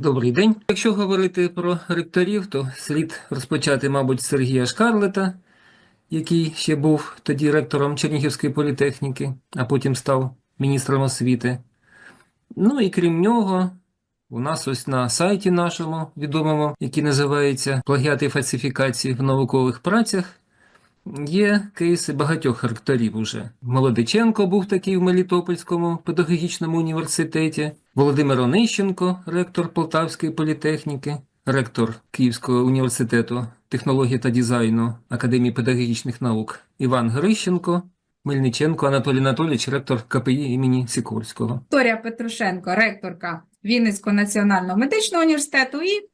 добрий день. Якщо говорити про ректорів, то слід розпочати, мабуть, Сергія Шкарлета, який ще був тоді ректором Чернігівської політехніки, а потім став міністром освіти. Ну і крім нього, у нас ось на сайті нашому відомому, який називається Плагіати фальсифікації в наукових працях, Є кейси багатьох ректорів уже. Молодиченко був такий в Мелітопольському педагогічному університеті, Володимир Онищенко, ректор Полтавської політехніки, ректор Київського університету технології та дизайну Академії педагогічних наук Іван Грищенко, Мельниченко Анатолій Анатолійович, ректор КПІ імені Сікорського. Вікторія Петрушенко, ректорка Вінницького національного медичного університету, і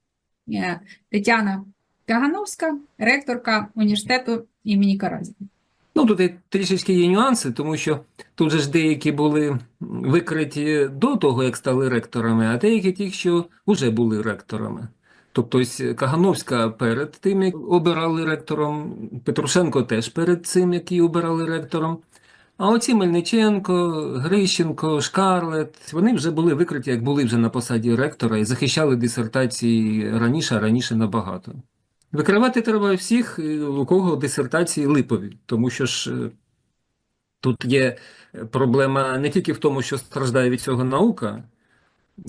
е, Тетяна Кагановська, ректорка університету імені Каразіна. Ну, тут трішечки є нюанси, тому що тут же ж деякі були викриті до того, як стали ректорами, а деякі ті, що вже були ректорами. Тобто Кагановська перед тим, як обирали ректором, Петрушенко теж перед цим, як обирали ректором. А оці Мельниченко, Грищенко, Шкарлет, вони вже були викриті, як були вже на посаді ректора і захищали дисертації раніше, а раніше набагато. Викривати треба всіх, е, у кого дисертації липові, тому що ж е, тут є проблема не тільки в тому, що страждає від цього наука,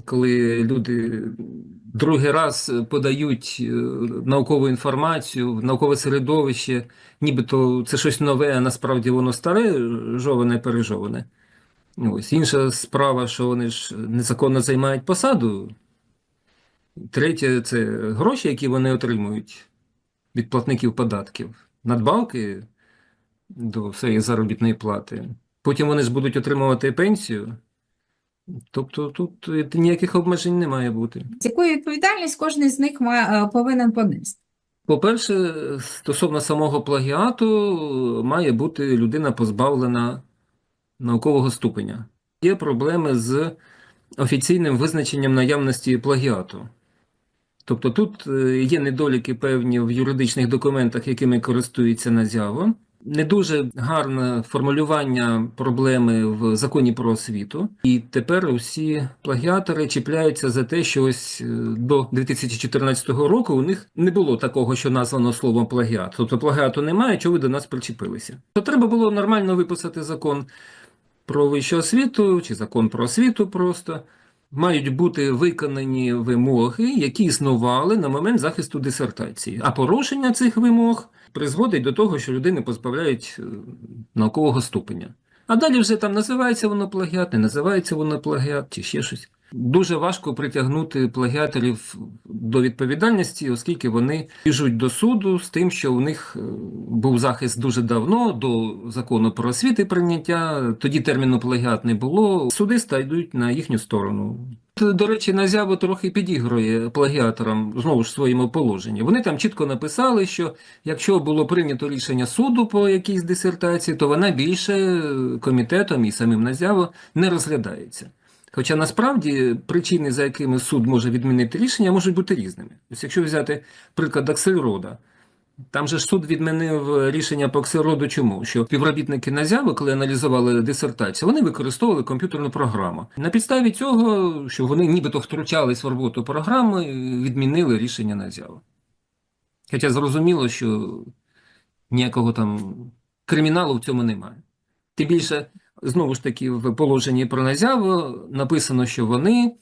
коли люди другий раз подають е, наукову інформацію в наукове середовище, нібито це щось нове, а насправді воно старе, жоване, пережоване. Ось інша справа, що вони ж незаконно займають посаду. Третє це гроші, які вони отримують від платників податків, надбавки до своєї заробітної плати. Потім вони ж будуть отримувати пенсію. Тобто тут ніяких обмежень не має бути. Яку відповідальність кожен з них ма- е, повинен понести? По-перше, стосовно самого плагіату, має бути людина позбавлена наукового ступеня. Є проблеми з офіційним визначенням наявності плагіату. Тобто тут е, є недоліки певні в юридичних документах, якими користується Назяво. Не дуже гарне формулювання проблеми в законі про освіту. І тепер усі плагіатори чіпляються за те, що ось е, до 2014 року у них не було такого, що названо словом плагіат. Тобто плагіату немає, чого ви до нас причепилися. То треба було нормально виписати закон про вищу освіту чи закон про освіту просто. Мають бути виконані вимоги, які існували на момент захисту дисертації. А порушення цих вимог призводить до того, що людини позбавляють е, наукового ступеня. А далі вже там називається воно плагіат, не називається воно плагіат чи ще щось. Дуже важко притягнути плагіаторів до відповідальності, оскільки вони біжуть до суду з тим, що у них е, був захист дуже давно до закону про освіти прийняття. Тоді терміну плагіат не було. Суди стайдуть на їхню сторону. До речі, Назяво трохи підігрує плагіаторам знову ж своєму положенні. Вони там чітко написали, що якщо було прийнято рішення суду по якійсь дисертації, то вона більше комітетом і самим Назяво не розглядається. Хоча насправді причини, за якими суд може відмінити рішення, можуть бути різними. Ось якщо взяти приклад Аксельрода, там же ж суд відмінив рішення по Аксельроду чому? Що співробітники Назяви, коли аналізували дисертацію, вони використовували комп'ютерну програму. На підставі цього, що вони нібито втручались в роботу програми, відмінили рішення Назяви. Хоча зрозуміло, що ніякого там криміналу в цьому немає. Тим більше, знову ж таки, в положенні про Назяву написано, що вони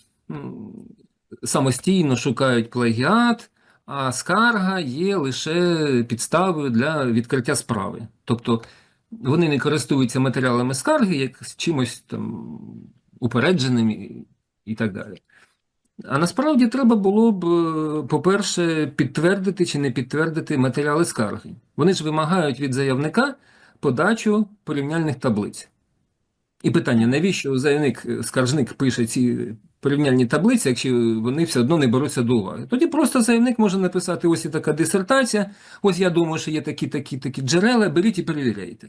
самостійно шукають плагіат, а скарга є лише підставою для відкриття справи. Тобто вони не користуються матеріалами скарги як чимось там упередженим і, так далі. А насправді треба було б, е, по-перше, підтвердити чи не підтвердити матеріали скарги. Вони ж вимагають від заявника подачу порівняльних таблиць. І питання, навіщо заявник, скаржник пише ці порівняльні таблиці, якщо вони все одно не беруться до уваги? Тоді просто заявник може написати: ось є така дисертація, ось я думаю, що є такі, такі, такі джерела, беріть і перевіряйте.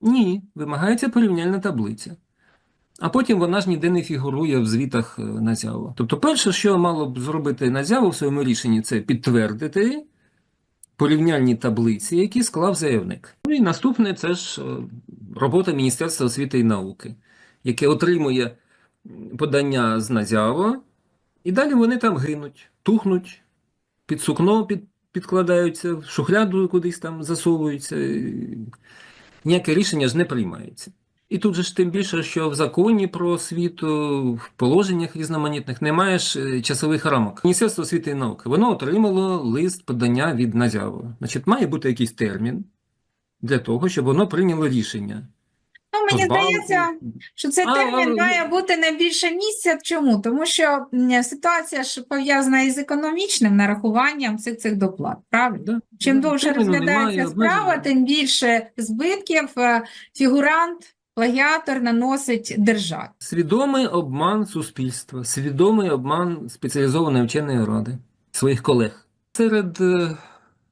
Ні, вимагається порівняльна таблиця. А потім вона ж ніде не фігурує в звітах е, Назяво. Тобто, перше, що мало б зробити Назяво в своєму рішенні, це підтвердити порівняльні таблиці, які склав заявник. Ну і наступне це ж е, робота Міністерства освіти і науки, яке отримує подання з Назяво І далі вони там гинуть, тухнуть, під сукно під, підкладаються, в шухляду кудись там засовуються. Ніяке рішення ж не приймається. І тут же ж тим більше, що в законі про освіту, в положеннях різноманітних немає ж е, часових рамок. Міністерство освіти і науки воно отримало лист подання від Назяву. Значить, має бути якийсь термін для того, щоб воно прийняло рішення. Ну, мені здається, що цей термін а, має бути не більше місяця. Чому? Тому що ситуація ж пов'язана із економічним нарахуванням цих цих доплат. Правильно? Да? Чим Да, довше розглядається немає, справа, тим більше збитків е, фігурант, плагіатор наносить державі. Свідомий обман суспільства, свідомий обман спеціалізованої вченої ради своїх колег. Серед е,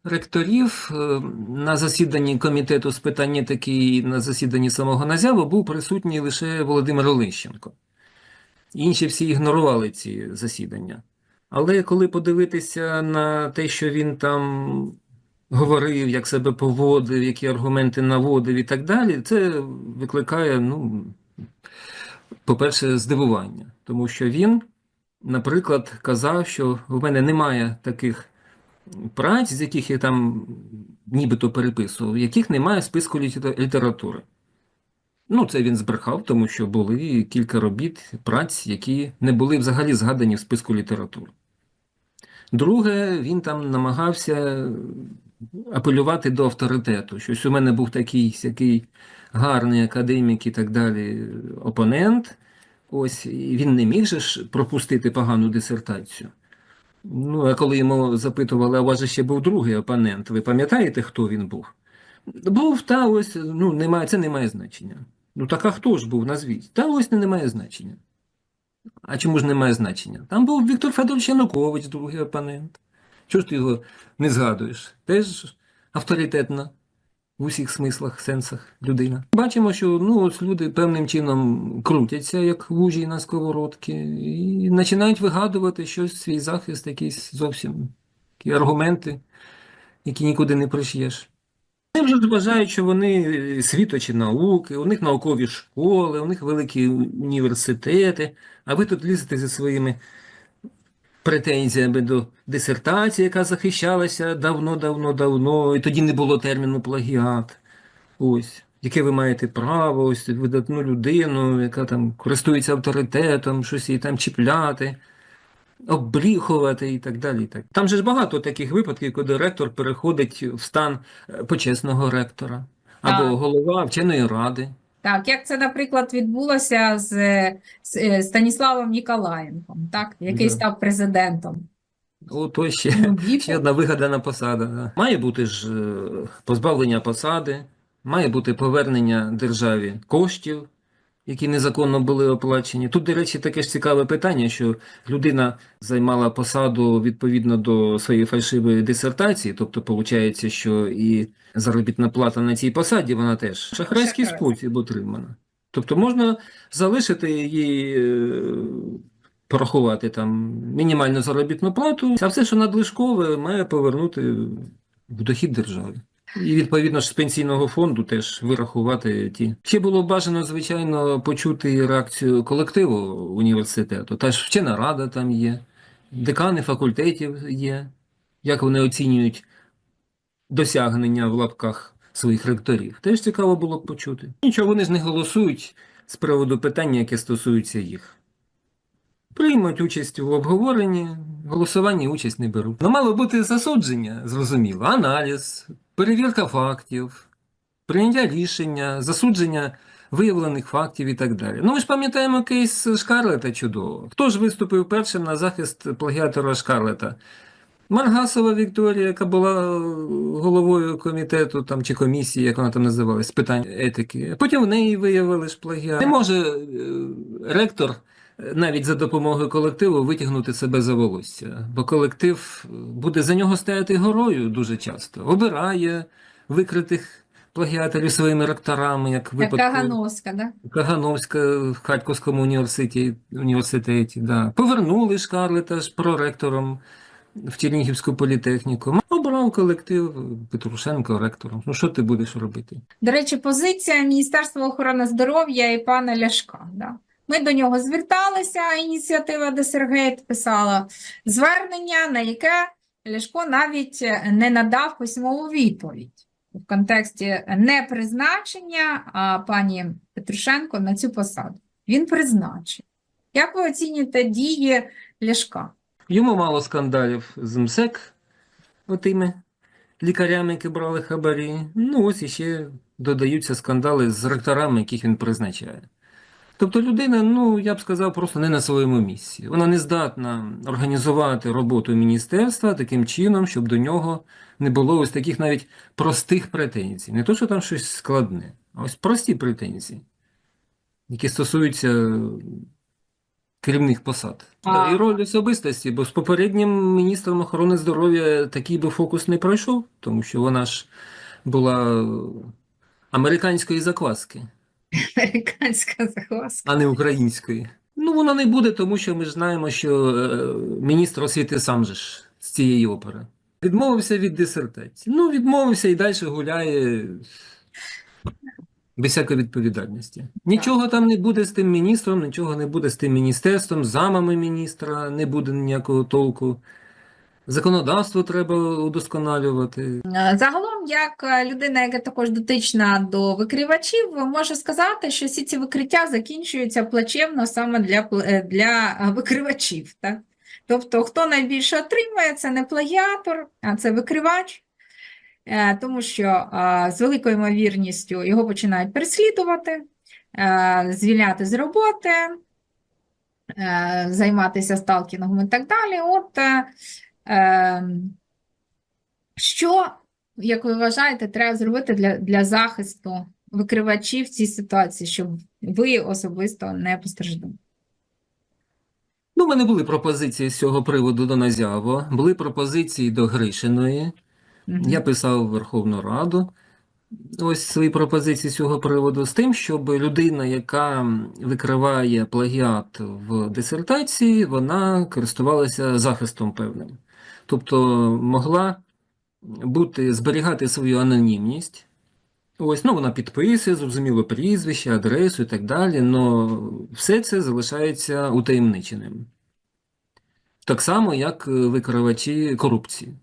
ректорів е, на засіданні комітету з питань етики і на засіданні самого Назяву був присутній лише Володимир Олещенко. Інші всі ігнорували ці засідання. Але коли подивитися на те, що він там говорив, як себе поводив, які аргументи наводив і так далі, це викликає, ну, по-перше, здивування, тому що він, наприклад, казав, що в мене немає таких праць, з яких я там нібито переписував, яких немає в списку літератури. Ну, це він збрехав, тому що були кілька робіт, праць, які не були взагалі згадані в списку літератури. Друге, він там намагався апелювати до авторитету. Щось у мене був такий сякий гарний академік і так далі опонент. Ось і він не міг же ж пропустити погану дисертацію. Ну, а коли йому запитували, а у вас же ще був другий опонент, ви пам'ятаєте, хто він був? Був, та ось, ну, немає, це не має значення. Ну, так а хто ж був, назвіть? Та ось не має значення. А чому ж немає значення? Там був Віктор Федорович Янукович, другий опонент. Чого ж ти його не згадуєш? Теж авторитетна в усіх смислах, сенсах людина. Бачимо, що ну, ось люди певним чином крутяться, як вужі на сковородки, і починають вигадувати щось, свій захист, якісь зовсім такі аргументи, які нікуди не приш'єш. Вони вже вважають, що вони світочі науки, у них наукові школи, у них великі університети, а ви тут лізете зі своїми претензіями до дисертації, яка захищалася давно-давно-давно, і тоді не було терміну плагіат. Ось, яке ви маєте право, ось видатну людину, яка там користується авторитетом, щось її там чіпляти, обріхувати і так далі. і Так. Там же ж багато таких випадків, коли ректор переходить в стан е, почесного ректора або голова вченої ради. Так, як це, наприклад, відбулося з, з е, Станіславом Ніколаєнком, так, який Да. став президентом. О, то ще. Ну. Ще одна вигадана посада. да. Має бути ж е, позбавлення посади, має бути повернення державі коштів, які незаконно були оплачені. Тут, до речі, таке ж цікаве питання, що людина займала посаду відповідно до своєї фальшивої дисертації, тобто виходить, що і заробітна плата на цій посаді, вона теж в шахрайський спосіб отримана. Тобто можна залишити її. е, порахувати там мінімальну заробітну плату, а все, що надлишкове, має повернути в дохід держави. І відповідно ж з пенсійного фонду теж вирахувати ті. Ще було бажано, звичайно, почути реакцію колективу університету. Та ж вчена рада там є, декани факультетів є, як вони оцінюють досягнення в лапках своїх ректорів. Теж цікаво було б почути. Нічого, вони ж не голосують з приводу питання, яке стосується їх. Приймуть участь в обговоренні, голосуванні участь не беруть. Ну, мало бути засудження, зрозуміло, аналіз, перевірка фактів, прийняття рішення, засудження виявлених фактів і так далі. Ну, ми ж пам'ятаємо кейс Шкарлета чудово. Хто ж виступив першим на захист плагіатора Шкарлета? Маргасова Вікторія, яка була головою комітету там, чи комісії, як вона там називалась, з питань етики. Потім в неї виявили ж плагіат. Не може е, ректор навіть за допомогою колективу витягнути себе за волосся, бо колектив буде за нього стояти горою дуже часто. Обирає викритих плагіаторів своїми ректорами, як Як випадку Кагановська, да? Кагановська в Харківському університеті, університеті да. повернули Шкарлета ж проректором в Чернігівську політехніку. Обрав колектив Петрушенко ректором. Ну що ти будеш робити? До речі, позиція Міністерства охорони здоров'я і пана Ляшка. Да? Ми до нього зверталися, ініціатива Десергейт писала звернення, на яке Ляшко навіть не надав письмову відповідь в контексті не призначення а пані Петрушенко на цю посаду. Він призначив. Як ви оцінюєте дії Ляшка? Йому мало скандалів з МСЕК, отими лікарями, які брали хабарі. Ну, ось іще додаються скандали з ректорами, яких він призначає. Тобто людина, ну, я б сказав, просто не на своєму місці. Вона не здатна організувати роботу міністерства таким чином, щоб до нього не було ось таких навіть простих претензій. Не то, що там щось складне, а ось прості претензії, які стосуються керівних посад. А- І роль особистості, бо з попереднім міністром охорони здоров'я такий би фокус не пройшов, тому що вона ж була американської закваски, Американська загвоздка. а не української. Ну, вона не буде, тому що ми ж знаємо, що е, міністр освіти сам же ж з цієї опери. Відмовився від дисертації. Ну, відмовився і далі гуляє без всякої відповідальності. Нічого там не буде з тим міністром, нічого не буде з тим міністерством, замами міністра не буде ніякого толку. Законодавство треба удосконалювати. Загалом, як е, людина, яка також дотична до викривачів, можу сказати, що всі ці викриття закінчуються плачевно саме для, е, для е, викривачів. Так? Тобто, хто найбільше отримує, це не плагіатор, а це викривач, тому що з великою ймовірністю його починають переслідувати, звільняти з роботи, займатися сталкінгом і так далі. От, е, е, що, як ви вважаєте, треба зробити для, для захисту викривачів в цій ситуації, щоб ви особисто не постраждали? Ну, в мене були пропозиції з цього приводу до Назяво, були пропозиції до Гришиної. Мгм. Я писав в Верховну Раду ось свої пропозиції з цього приводу з тим, щоб людина, яка викриває плагіат в дисертації, вона користувалася захистом певним. Тобто могла бути, зберігати свою анонімність. Ось, ну, вона підписує, зрозуміло, прізвище, адресу і так далі, але все це залишається утаємниченим. Так само, як е, викривачі корупції.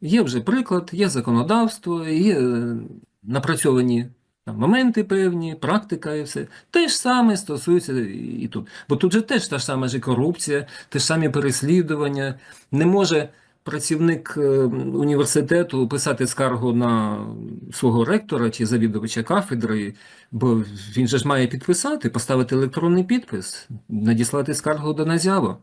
Є вже приклад, є законодавство, є е, напрацьовані там, моменти певні, практика і все. Те ж саме стосується і тут. Бо тут же теж та ж сама ж корупція, те ж самі переслідування. Не може працівник е, університету писати скаргу на свого ректора чи завідувача кафедри, бо він же ж має підписати, поставити електронний підпис, надіслати скаргу до Назяво.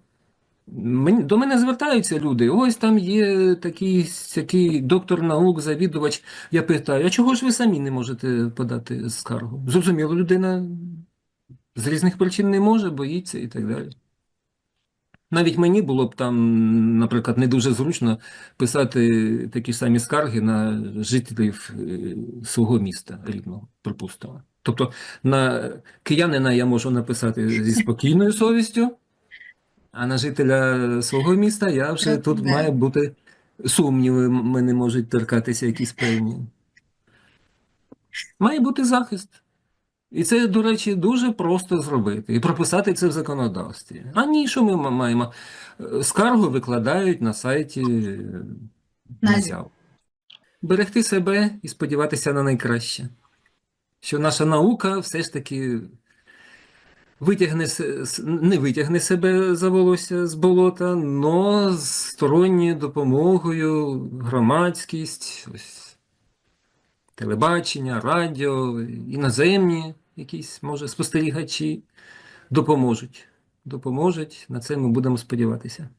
До мене звертаються люди. Ось там є такий, такий доктор наук, завідувач. Я питаю, а чого ж ви самі не можете подати скаргу? Зрозуміло, людина з різних причин не може, боїться і так далі. Навіть мені було б там, наприклад, не дуже зручно писати такі ж самі скарги на жителів е, свого міста рідного, припустимо. Тобто на киянина я можу написати зі спокійною совістю, а на жителя свого міста я вже тут має бути сумніви, мене можуть торкатися якісь певні. Має бути захист. І це, до речі, дуже просто зробити і прописати це в законодавстві. А ні, що ми маємо? Е, Скаргу викладають на сайті е, НАЗЯВ. Берегти себе і сподіватися на найкраще. Що наша наука все ж таки витягне, не витягне себе за волосся з болота, но з сторонньою допомогою громадськість, ось, телебачення, радіо, іноземні якісь, може, спостерігачі допоможуть. Допоможуть, на це ми будемо сподіватися.